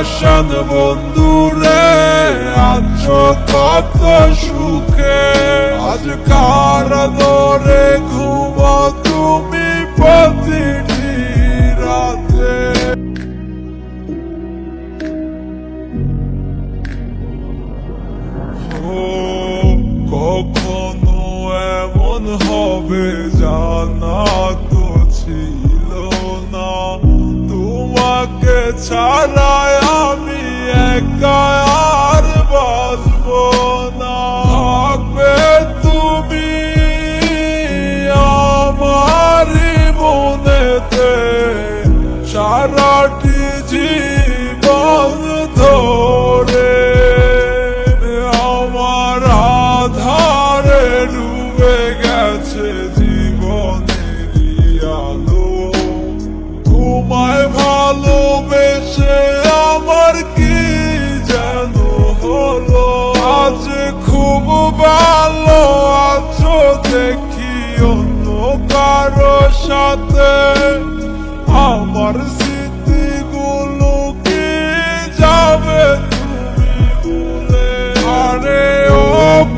পাশান বন্ধুরে আছো কত সুখে। আজ কার দরে ঘুমাও তুমি প্রতিটি রাতে। কখনো এমন হবে জানা তো ছিল না। তোমাকে আমি একা আর বাঁচব না। থাকবে তুমি আমারই মনেতে। সারাটি জীবন ধরে আমার আধারে ডুবে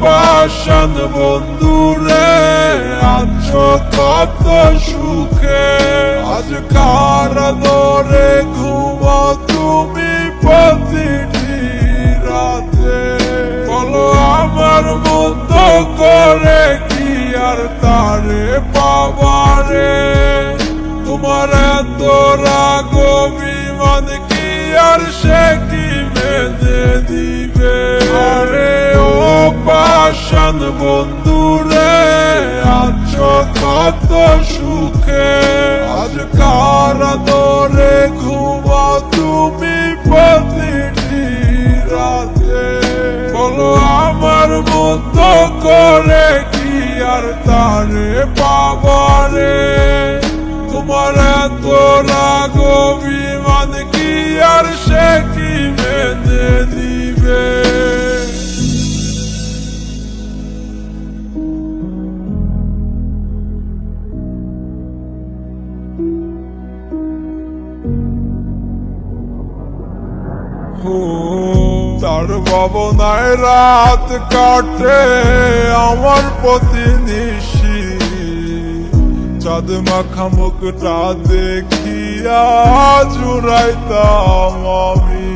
পাশান বন্ধুরে আছো কত সুখে। আজ দরে ঘুমাও তুমি প্রতিটি রাতে? বলো আমার মতো করে কি আর তারে পাবারে তোমার এত রাগ অভিমান, কি আর সে কি পাশান বন্ধুরে আছো কত সুখে। আজ কার দরে ঘুমাও তুমি প্রতিটি রাতে? বলো, আমার মতো করে কি আর তারে পাবারে? তোমার এত রাগ তার ভাবনায় রাত কাটে আমার প্রতি নিশি চাঁদ মাখা মুখটা দেখিয়া জুড়াইতাম আমি।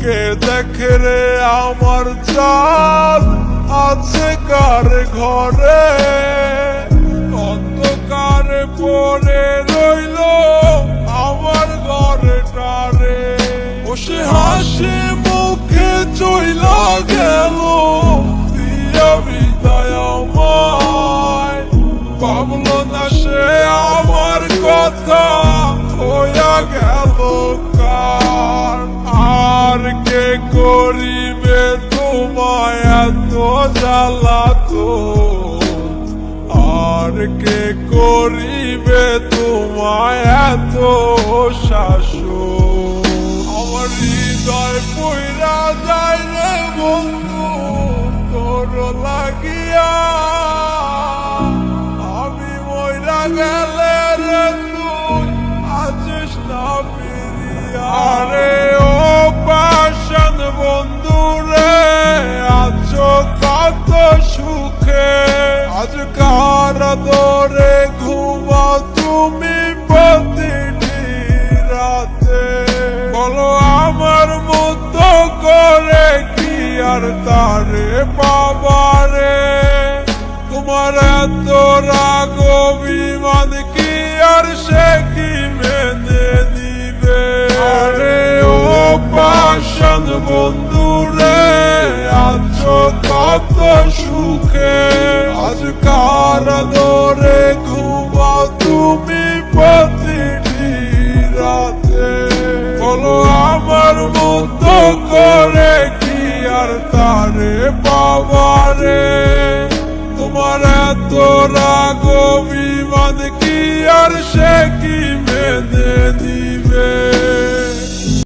কে দেখে রে আমার চাঁদ আছে কার ঘরে? অন্ধকারে পড়ে কথা হইয়া গেল কার? আর কে করিবে তোমায় এত জ্বালাতো আর কে করিবে তোমায় এত শাসন? আমার হৃদয় পইরা যায় রে বন্ধু, তোর লাগিয়া আরে ও পাশান বন্ধু রে আছো কত সুখে। আজ কার দরে ঘুমাও তুমি প্রতিটি রাতে। বলো আমার মতো করে কি আর তারে পাবারে? তোমার এত রাগ পাশান বন্ধুরে আছো কত সুখে। আজ কার দরে ঘুমাও তুমি প্রতিটি রাতে। বলো, আমার মতো করে কি আর তারে পাবারে তোমার এত রাগ অভিমান কি আর সে কি মেনে নিবে